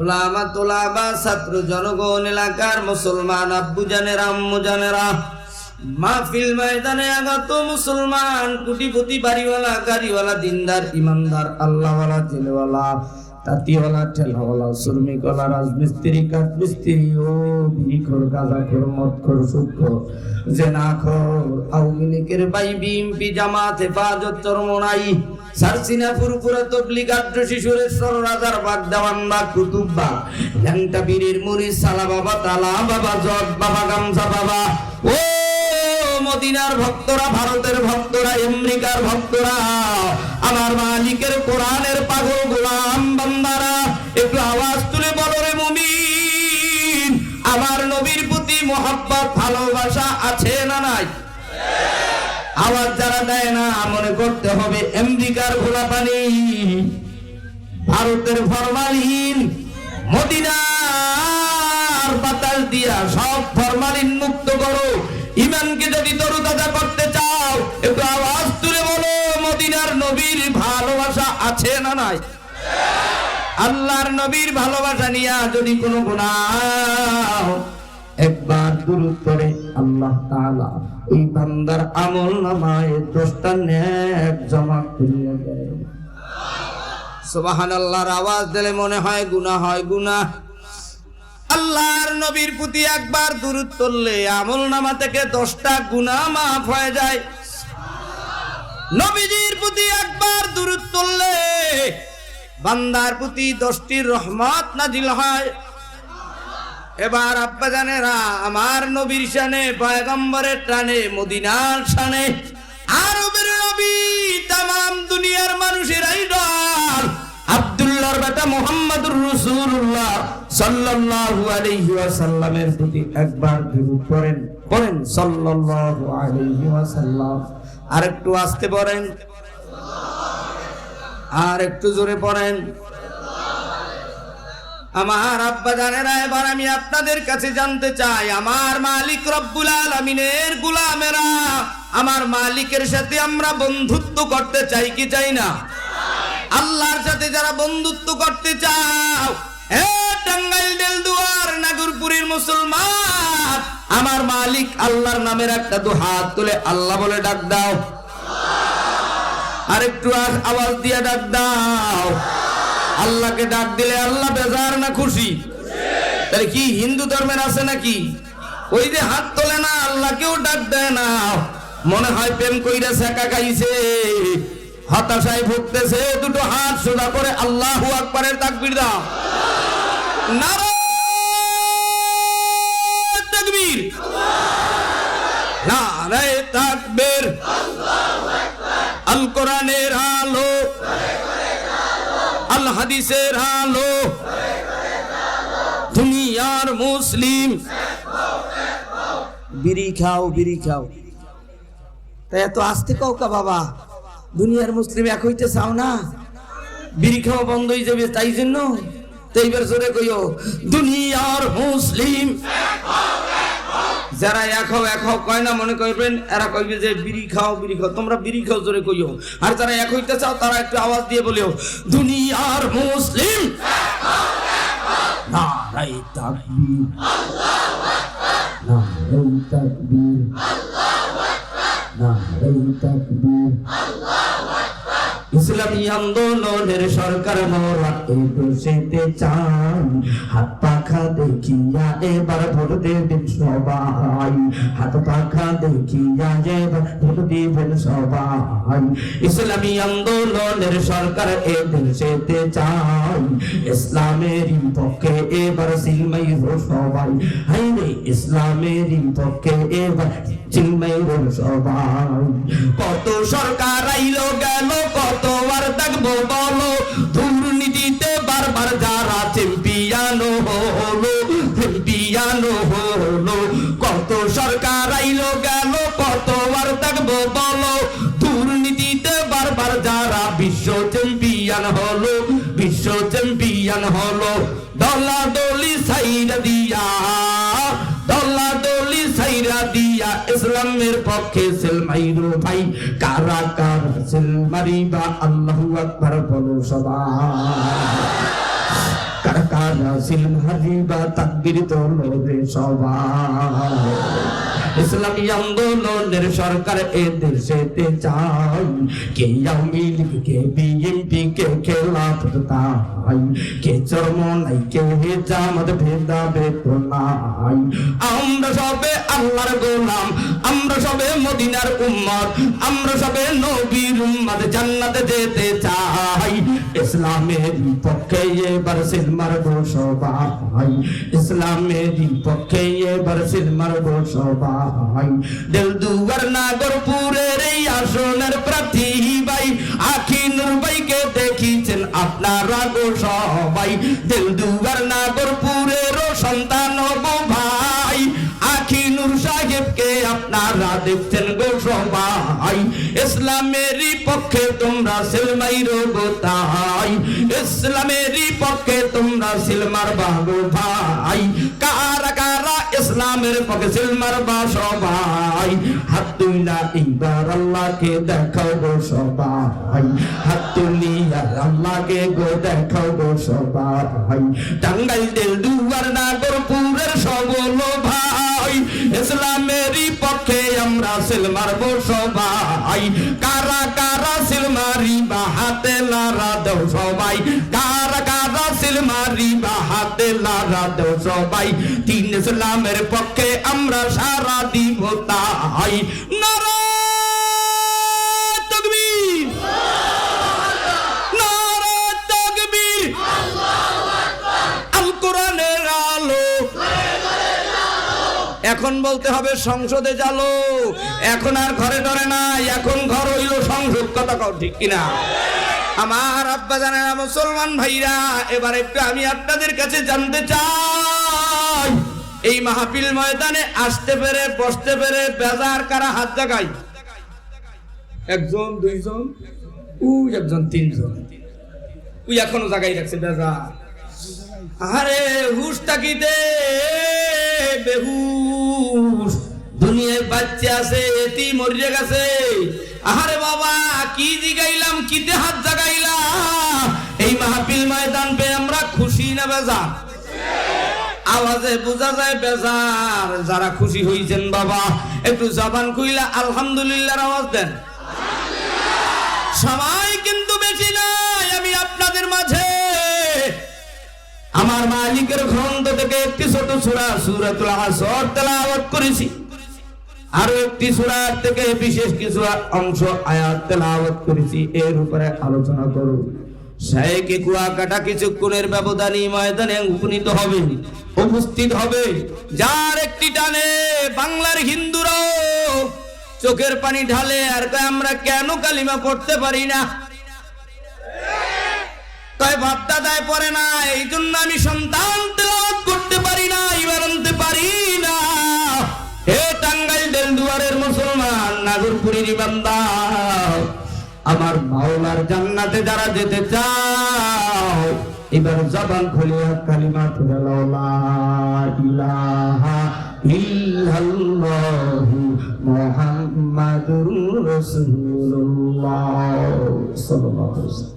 ওলামা তোলাবা ছাত্র জনগণ এলাকার মুসলমান, আব্বু জানেরা, আম্মু জানেরা। মাহফিল ময়দানে আগত মুসলমান, কুটিপতি বাড়িওয়ালা, গাড়িওয়ালা, দিনদার, ইমানদার, আল্লাহওয়ালা, জেলেওয়ালা, তাঁতিওয়ালা, ঠেলাওয়ালা, শ্রমিকওয়ালা, রাজমিস্ত্রি, কাঠমিস্ত্রি, ও বিড়িখোর গাঁজাখোর, মদখোর, সুদখোর, জেনাখোর, আওয়ামী লীগের বাই বিএমপি জামাত, হেফাজত, চরমনাই দেওয়ানবা কুতুব্বা ল্যাংটা বীরের মুড়ি, সালা বাবা, তালা বাবা বাবা বাবা। ও মদিনার ভক্তরা, ভারতের ভক্তরা, আমেরিকার ভক্তরা, আমার মালিকের কোরআনের পাগল গোলাম বান্দারা, একটু আওয়াজ তুলে বলো রে মুমিন, আমার নবীর প্রতি মোহাব্বত, ভালোবাসা আছে না নাই? আওয়াজ যারা দেয় না মনে করতে হবে আমেরিকার ঘোলা পানি ভারতের ফরমালিন, মদিনার বাতাস দিয়া সব ফরমালিন মুক্ত করো। ইমানকে যদি তরুতাজা করতে চাও, একটু আওয়াজ তুলে বলো, মদিনার নবীর ভালোবাসা আছে না নাই? আল্লাহর নবীর ভালোবাসা নিয়া যদি কোনো গুনাহ, একবার দুরুদ করে আল্লাহ তাআলা বান্দার আমল নামায় দশটা নেক জমা করিয়া দেয় সুবাহান আল্লাহর আওয়াজ দিলে মনে হয় গুনাহ হয় গুনাহ। আল্লাহর নবীর প্রতি একবার দূরত করলে আমল নামা থেকে দশটা গুনাহ মাফ হয়ে যায়। নবীজির প্রতি একবার দূরত করলে বান্দার প্রতি দশটির রহমত নাজিল হয়। এবার আব্বা জানেরা আমার নবীর শানে, পয়গম্বরের টানে, মদিনার শানে, আরবের নবী তাম দুনিয়ার মানুষের আইডল আব্দুল্লাহর বেটা মোহাম্মদুর রাসূলুল্লাহ সাল্লাল্লাহু আলাইহি ওয়াসাল্লামের প্রতি একবার পড়েন পড়েন সাল্লাল্লাহু আলাইহি ওয়াসাল্লাম। আর একটু আস্তে পড়েন। আর একটু জোরে পড়েন। আমার আব্বা জানেরা এবার আমি আপনাদের কাছে জানতে চাই, আমার মালিক রব্বুল আলমিনের গুলামেরা, আমার মালিকের সাথে আমরা বন্ধুত্ব করতে চাই কি চাই না? আল্লাহর সাথে যারা বন্ধুত্ব করতে চাও, এ টাঙ্গাইল, দেলদুয়ার, নাগরপুরের মুসলমান, আমার মালিক আল্লাহর নামের একটা দু হাত তুলে আল্লাহ বলে ডাক দাও। আর একটু আ- আওয়াজ দিয়ে ডাক দাও। আল্লাহকে ডাক দিলে আল্লাহ বেজার না খুশি? তাহলে কি হিন্দু ধর্মের আছে নাকি? ওই যে হাত তোলে না, আল্লাহকেও ডাক দেয় না। মনে হয় প্রেম কইরা শেখা খাইছে, হতাশায় ভুগতেছে, দুটো হাত সোজা করে আল্লাহ আকবরের তাকবির দাও। তাকবীর। নারায়ে তাকবীর। আল কোরআনের আলো আল হাদিসের আলো। দুনিয়ার মুসলিম। বিড়ি খাও বিড়ি খাও। তাই এত আসতে কাও কা বাবা? দুনিয়ার মুসলিম এক হইতে চাও না? বিড়ি খাওয়া বন্ধ হয়ে যাবে তাই জন্য? তো এইবার জোরে কইও, দুনিয়ার মুসলিম যারা এক হও এক হও কয় না, মনে করবেন, এরা কইবে যে বিড়ি খাও বিড়ি খাও। তোমরা বিড়ি খাও, জোরে কইও। আর যারা এক হইতে চাও, তারা একটু আওয়াজ দিয়ে বলিও, দুনিয়ার মুসলিম ইসলামী আন্দোলনের সরকার মোরা এই বসেতে চান, হাত পাখা দেখিয়া এবার ভোট সবাই হাত পাখা দেখিয়া এবার ভোট সবাই ইসলামী আন্দোলনের সরকার দেশেতে চান ইসলামের পক্ষে এবার সিলমাই সবাই। হাই রে ইসলামের পক্ষে এবার সবাই। কত সরকার আইলো গেল কতবার বলো। দুর্নীতিতে বারবার যারা বিশ্ব চ্যাম্পিয়ন হলো, বিশ্ব চ্যাম্পিয়ন হলো। দলা দলি সাইরা দিয়া দলা দলি সাইরা দিয়া ইসলামের পক্ষে সেল মাইরো ভাই, কারা কারা সেল মারিবা, আল্লাহু আকবার বলো সবাই। কারা কারা যারা সিলম তাকবির রে সবাই। ইসলামী আন্দোলনের সরকার এ দেশেতে চাই কে আওয়ামী লীগ কে বিএনপি কে খেলাফত তাই কে চরমনাই কে জামাত ভেদা বেত নাই আমরা সবে আল্লাহর গোলাম, আমরা সবে মদিনার উম্মত, আমরা সবে নবীর উম্মত জান্নাতে যেতে চাই। ইসলামের পক্ষে এবার সিলমার সবাই ইসলামের পক্ষে এবার সিলমার সবাই দেল দুয়ার নাগরপুরের এই আসনের প্রার্থী ভাই, আখি নূর ভাইকে দেখিছেন আপনারা গো সবাই। দেল দুয়ার নাগরপুরের সন্তান গো ভাই আখি নূর সাহেবকে আপনারা দেখছেন গো সবাই। ইসলামেরই পক্ষে তোমরা সিলমাই রোগো তাই। ইসলামেরই পক্ষে তোমরা সিলমার বাবু ভাই। কারা কারা ইসলামের পক্ষে সিলমার বা সবাই? হাত তুলা এইবার আল্লাহকে দেখাও গো সবাই। হাত তুলিয়া আল্লাহকে গো দেখাও গো সবাই। টাঙ্গাইল দিল দুয়ার নাগরপুরের সবল ভাই। ইসলামেরই পক্ষে আমরা সিল মারবো সবাই। কারা কারা সিল মারি বা হাতে লারা দেও সবাই। কারা কারা সিল মারি বা হাতে লারা দেও সবাই। তিন ইসলামের পক্ষে আমরা সারা দিব তাই নারা তকবীর নারা তকবীর আল কোরআনের আলো এখন বলতে হবে সংসদে চালো। এখন আর ঘরে ধরে নাই, এখন ঘর হইল সংসদ, কথা কও ঠিক কিনা? আমার আব্বা জানেন মুসলমান ভাইরা, এবার একটু আমি আপনাদের কাছে জানতে চাই। এই মাহফিল ময়দানে আসতে পেরে, বসতে পেরে বেজার কারা হাত জাগাই একজন, দুইজন, উই একজন, তিনজন। উই এখনও জাগাই রাখছে বেজার। আরে হুশটা কি দে, বেহুশ। দুনিয়ায় বাচ্চা আছে, এটি মরিয়ে গেছে। আরে বাবা, কি জিগাইলাম, কিতে হাত জাগাইলাম? এই মাহফিল ময়দান পে আমরা খুশি না বেজার? আওয়াজে বোঝা যায় বেজার। যারা খুশি হইছেন বাবা, একটু জবান কইলা আলহামদুলিল্লাহর আওয়াজ দেন। সময় কিন্তু আমার মালিকের গ্রন্থ থেকে একটি ছোট সূরা, সূরাতুল তেলাওয়াত করেছি। আরও একটি সূরার থেকে বিশেষ কিছু অংশ আয়াত তেলাওয়াত করেছি, এর উপরে আলোচনা করব। কুয়াকাটা কিছুক্ষণের ব্যবধানে ময়দানে উপনীত হবে, উপস্থিত হবে। যার একটি টানে বাংলার হিন্দুরাও চোখের পানি ঢালে, আর আমরা কেন কালিমা পড়তে পারি না? তাই ভাবটা দায় পড়ে না, এই জন্য আমি সন্তান তেলাওয়াত করতে পারি না, এবার আনতে পারি না। হে টাঙ্গাইল দেল দুয়ারের মুসলমান, নাগরপুরীর বান্দা, আমার মাওলার জান্নাতে যারা যেতে চাও, এবার জবান খুলিয়া কালিমা পড়ে লাও লা ইলাহা ইল্লাল্লাহু মুহাম্মাদুর রাসূলুল্লাহ। সাল্লাল্লাহু আলাইহি